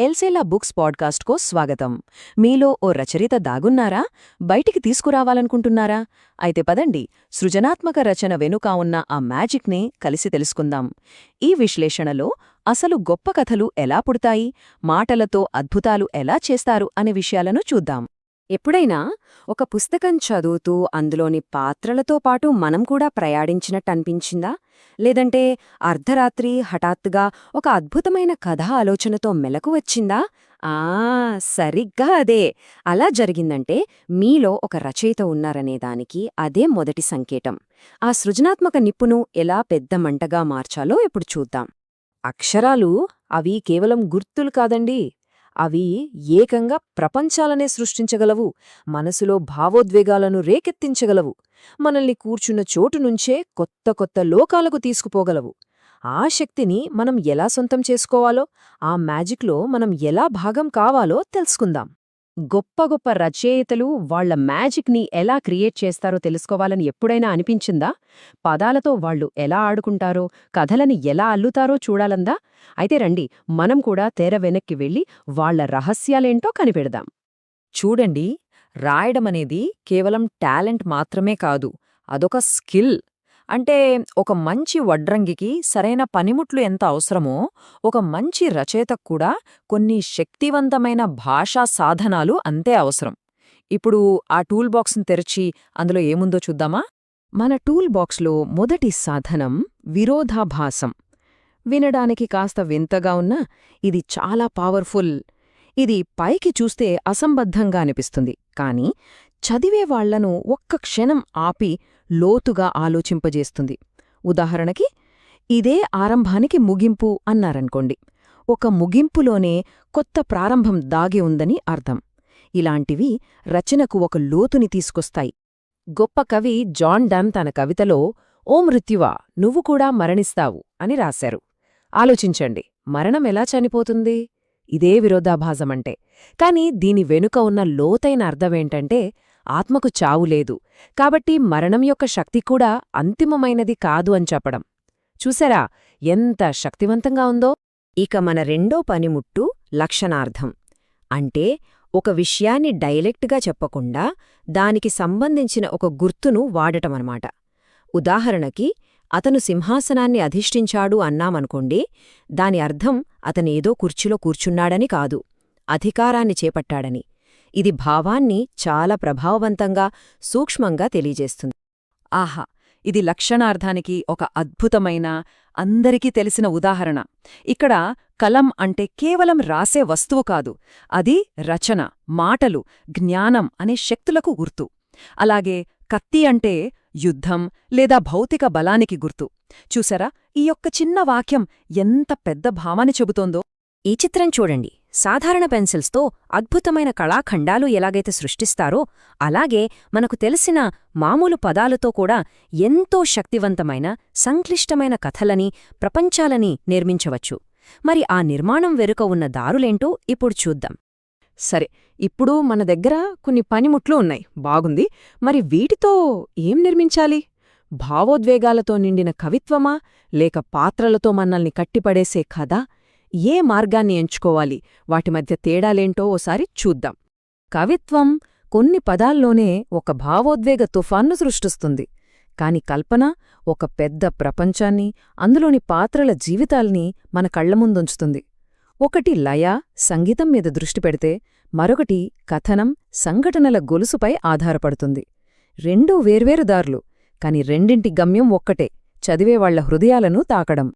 ఎల్సేలా books పాడ్కాస్ట్కో స్వాగతం. మీలో ఓ రచయిత దాగున్నారా? బయటికి తీసుకురావాలనుకుంటున్నారా? అయితే పదండి సృజనాత్మక రచన వెనుక ఉన్న ఆ మ్యాజిక్నే కలిసి తెలుసుకుందాం. ఈ విశ్లేషణలో అసలు గొప్ప కథలు ఎలా పుడతాయి? మాటలతో అద్భుతాలు ఎలా చేస్తారు? అనే విషయాలను చూద్దాం. ఎప్పుడైనా ఒక పుస్తకం చదువుతూ అందులోని పాత్రలతో పాటు మనం కూడా ప్రయాణించినట్టు అనిపించిందా లేదంటే అర్ధరాత్రి హఠాత్తుగా ఒక అద్భుతమైన కథ ఆలోచనతో మెలకు వచ్చిందా? ఆ సరిగ్గా అదే. అలా జరిగిందంటే మీలో ఒక రచయిత ఉన్నారనేదానికి అదే మొదటి సంకేతం. ఆ సృజనాత్మక నిప్పును ఎలా పెద్ద మంటగా మార్చాలో ఇప్పుడు చూద్దాం. అక్షరాలు అవి కేవలం గుర్తులు కాదండి అవి ఏకంగా ప్రపంచాలనే సృష్టించగలవు. మనసులో భావోద్వేగాలను రేకెత్తించగలవు. మనల్ని కూర్చున్న చోటు నుంచే కొత్త కొత్త లోకాలకు తీసుకుపోగలవు. ఆ శక్తిని మనం ఎలా సొంతం చేసుకోవాలో ఆ మ్యాజిక్లో మనం ఎలా భాగం కావాలో తెలుసుకుందాం. గొప్ప గొప్ప రచయితలు వాళ్ళ మ్యాజిక్ని ఎలా క్రియేట్ చేస్తారో తెలుసుకోవాలని ఎప్పుడైనా అనిపించిందా? పదాలతో వాళ్ళు ఎలా ఆడుకుంటారో కథలని ఎలా అల్లుతారో చూడాలందా? అయితే రండి మనం కూడా తెర వెనక్కి వెళ్ళి వాళ్ళ రహస్యాలేంటో కనిపెడదాం. చూడండి రాయడమనేది కేవలం టాలెంట్ మాత్రమే కాదు అదొక స్కిల్. అంటే ఒక మంచి వడ్రంగికి సరైన పనిముట్లు ఎంత అవసరమో ఒక మంచి రచయితకు కూడా కొన్ని శక్తివంతమైన భాషా సాధనాలు అంతే అవసరం. ఇప్పుడు ఆ టూల్ బాక్స్ని తెరిచి అందులో ఏముందో చూద్దామా? మన టూల్ బాక్స్లో మొదటి సాధనం విరోధాభాసం. వినడానికి కాస్త వింతగా ఉన్నా ఇది చాలా పవర్ఫుల్. ఇది పైకి చూస్తే అసంబద్ధంగా అనిపిస్తుంది. కానీ చదివే వాళ్ళను ఒక్క క్షణం ఆపి లోతుగా ఆలోచింపజేస్తుంది. ఉదాహరణకి ఇదే ఆరంభానికి ముగింపు అన్నారనుకోండి. ఒక ముగింపులోనే కొత్త ప్రారంభం దాగి ఉందని అర్థం. ఇలాంటివి రచనకు ఒక లోతుని తీసుకొస్తాయి. గొప్ప కవి జాన్ డన్ తన కవితలో ఓ మృత్యువా నువ్వు కూడా మరణిస్తావు అని రాశారు. ఆలోచించండి మరణం ఎలా చనిపోతుంది? ఇదే విరోధాభాసమంటే. కాని దీని వెనుక ఉన్న లోతైన అర్థమేంటంటే ఆత్మకు చావు లేదు. కాబట్టి మరణం యొక్క శక్తి కూడా అంతిమమైనది కాదు అని చెప్పడం. చూసారా ఎంత శక్తివంతంగా ఉందో? ఇక మన రెండో పనిముట్టు లక్షణార్థం. అంటే ఒక విషయాన్ని డైలెక్ట్గా చెప్పకుండా దానికి సంబంధించిన ఒక గుర్తును వాడటమనమాట ఉదాహరణకి అతను సింహాసనాన్ని అధిష్ఠించాడు అన్నామనుకోండి దాని అర్థం అతనేదో కుర్చీలో కూర్చున్నాడని కాదు. అధికారాన్ని చేపట్టాడని. ఇది భావాన్ని చాలా ప్రభావవంతంగా సూక్ష్మంగా తెలియజేస్తుంది. ఆహా! ఇది లక్షణార్థానికి ఒక అద్భుతమైన అందరికీ తెలిసిన ఉదాహరణ. ఇక్కడ కలం అంటే కేవలం రాసే వస్తువు కాదు అది రచన మాటలు జ్ఞానం అనే శక్తులకు గుర్తు. అలాగే కత్తి అంటే యుద్ధం లేదా భౌతిక బలానికి గుర్తు. చూసారా? ఈ యొక్క చిన్న వాక్యం ఎంత పెద్ద భావాన్ని చెబుతోందో? ఈ చిత్రం చూడండి. సాధారణ పెన్సిల్స్తో అద్భుతమైన కళాఖండాలు ఎలాగైతే సృష్టిస్తారో అలాగే మనకు తెలిసిన మామూలు పదాలతో కూడా ఎంతో శక్తివంతమైన సంక్లిష్టమైన కథలని ప్రపంచాలని నిర్మించవచ్చు. మరి ఆ నిర్మాణం వెనుక ఉన్న దారులేంటో ఇప్పుడు చూద్దాం. సరే ఇప్పుడు మన దగ్గర కొన్ని పనిముట్లు ఉన్నాయి. బాగుంది. మరి వీటితో ఏం నిర్మించాలి? భావోద్వేగాలతో నిండిన కవిత్వమా? లేక పాత్రలతో మనల్ని కట్టిపడేసే కథ? ఏ మార్గాన్ని ఎంచుకోవాలి? వాటి మధ్య తేడాలేంటో ఓసారి చూద్దాం. కవిత్వం కొన్ని పదాల్లోనే ఒక భావోద్వేగ తుఫాన్ను సృష్టిస్తుంది. కాని కల్పన ఒక పెద్ద ప్రపంచాన్ని అందులోని పాత్రల జీవితాల్ని మన కళ్ళముందుంచుతుంది ఒకటి లయ సంగీతం మీద దృష్టి పెడితే మరొకటి కథనం సంఘటనల గొలుసుపై ఆధారపడుతుంది. రెండూ వేర్వేరు దారులు కాని రెండింటి గమ్యం ఒక్కటే చదివేవాళ్ళ హృదయాలను తాకడం.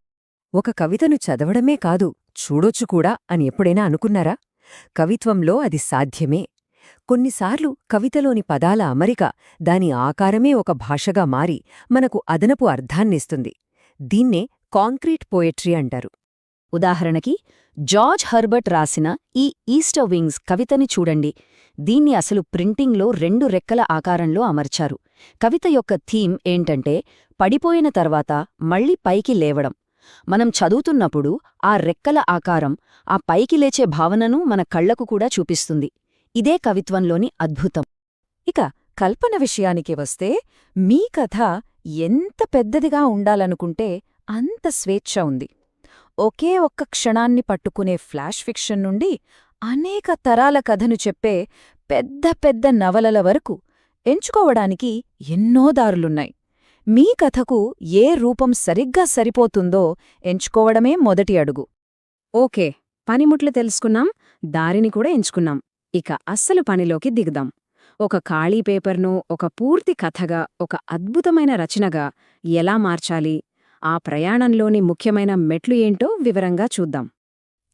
ఒక కవితను చదవడమే కాదు చూడొచ్చు కూడా అని ఎప్పుడైనా అనుకున్నారా? కవిత్వంలో అది సాధ్యమే. కొన్నిసార్లు కవితలోని పదాల అమరిక దాని ఆకారమే ఒక భాషగా మారి మనకు అదనపు అర్థాన్నిస్తుంది. దీన్నే కాంక్రీట్ పోయెట్రీ అంటారు. ఉదాహరణకి జార్జ్ హర్బర్ట్ రాసిన ఈ ఈస్టర్ వింగ్స్ కవితని చూడండి. దీన్ని అసలు ప్రింటింగ్లో రెండు రెక్కల ఆకారంలో అమర్చారు. కవిత యొక్క థీమ్ ఏంటంటే పడిపోయిన తర్వాత మళ్ళీ పైకి లేవడం. మనం చదువుతున్నప్పుడు ఆ రెక్కల ఆకారం ఆ పైకి లేచే భావనను మన కళ్ళకు కూడా చూపిస్తుంది. ఇదే కవిత్వంలోని అద్భుతం. ఇక కల్పన విషయానికి వస్తే మీ కథ ఎంత పెద్దదిగా ఉండాలనుకుంటే అంత స్వేచ్ఛ ఉంది. ఒకే ఒక్క క్షణాన్ని పట్టుకునే ఫ్లాష్ ఫిక్షన్ నుండి అనేక తరాల కథను చెప్పే పెద్ద పెద్ద నవలల వరకు ఎంచుకోవడానికి ఎన్నో దారులున్నాయి. మీ కథకు ఏ రూపం సరిగ్గా సరిపోతుందో ఎంచుకోవడమే మొదటి అడుగు. ఓకే పనిముట్లు తెలుసుకున్నాం దారిని కూడా ఎంచుకున్నాం. ఇక అస్సలు పనిలోకి దిగుదాం. ఒక ఖాళీ పేపర్ను ఒక పూర్తి కథగా ఒక అద్భుతమైన రచనగా ఎలా మార్చాలి ఆ ప్రయాణంలోని ముఖ్యమైన మెట్లు ఏంటో వివరంగా చూద్దాం.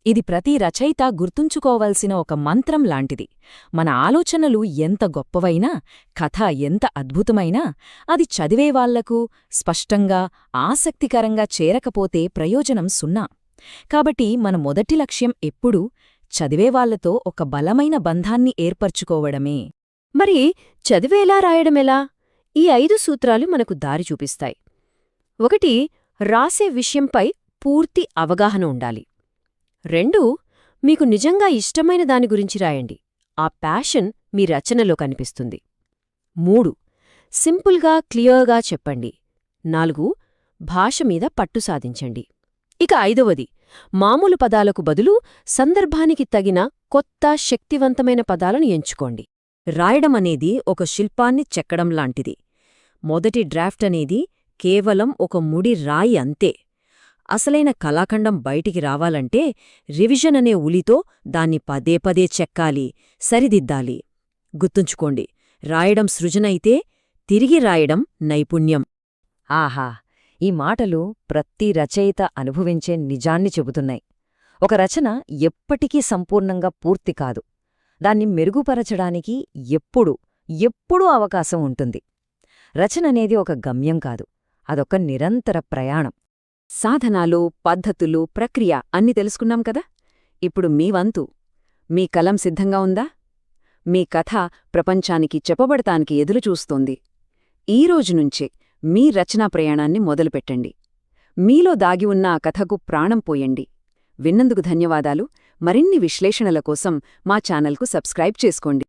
ఇది ప్రతి రచయిత గుర్తుంచుకోవలసిన ఒక మంత్రం లాంటిది. మన ఆలోచనలు ఎంత గొప్పవైనా కథ ఎంత అద్భుతమైనా అది చదివేవాళ్ళకు స్పష్టంగా ఆసక్తికరంగా చేరకపోతే ప్రయోజనం సున్నా. కాబట్టి మన మొదటి లక్ష్యం ఎప్పుడూ చదివేవాళ్ళతో ఒక బలమైన బంధాన్ని ఏర్పర్చుకోవడమే. మరి చదివేలా రాయడమెలా ఈ ఐదు సూత్రాలు మనకు దారి చూపిస్తాయి. ఒకటి రాసే విషయంపై పూర్తి అవగాహన ఉండాలి. రెండు మీకు నిజంగా ఇష్టమైన దాని గురించి రాయండి. ఆ ప్యాషన్ మీ రచనలో కనిపిస్తుంది. మూడు సింపుల్గా క్లియర్గా చెప్పండి. నాలుగు భాష మీద పట్టు సాధించండి. ఇక ఐదవది మామూలు పదాలకు బదులు సందర్భానికి తగిన కొత్త శక్తివంతమైన పదాలను ఎంచుకోండి. రాయడం అనేది ఒక శిల్పాన్ని చెక్కడం లాంటిది. మొదటి డ్రాఫ్ట్ అనేది కేవలం ఒక ముడి రాయి అంతే. అసలైన కళాఖండం బయటికి రావాలంటే రివిజన్ అనే ఉలితో దాన్ని పదే పదే చెక్కాలి సరిదిద్దాలి. గుర్తుంచుకోండి రాయడం సృజనైతే తిరిగి రాయడం నైపుణ్యం. ఆహా! ఈ మాటలు ప్రతి రచయిత అనుభవించే నిజాన్ని చెబుతున్నాయి. ఒక రచన ఎప్పటికీ సంపూర్ణంగా పూర్తి కాదు. దాన్ని మెరుగుపరచడానికి ఎప్పుడు ఎప్పుడూ అవకాశం ఉంటుంది. రచన అనేది ఒక గమ్యం కాదు అదొక నిరంతర ప్రయాణం. సాధనాలు పద్ధతులు ప్రక్రియ అన్ని తెలుసుకున్నాం కదా? ఇప్పుడు మీ వంతు. మీ కలం సిద్ధంగా ఉందా? మీ కథ ప్రపంచానికి చెప్పబడటానికి ఎదురుచూస్తోంది. ఈ రోజునుంచే మీ రచనా ప్రయాణాన్ని మొదలుపెట్టండి. మీలో దాగి ఉన్న ఆ కథకు ప్రాణం పోయండి. విన్నందుకు ధన్యవాదాలు. మరిన్ని విశ్లేషణల కోసం మా ఛానల్కు సబ్స్క్రైబ్ చేసుకోండి.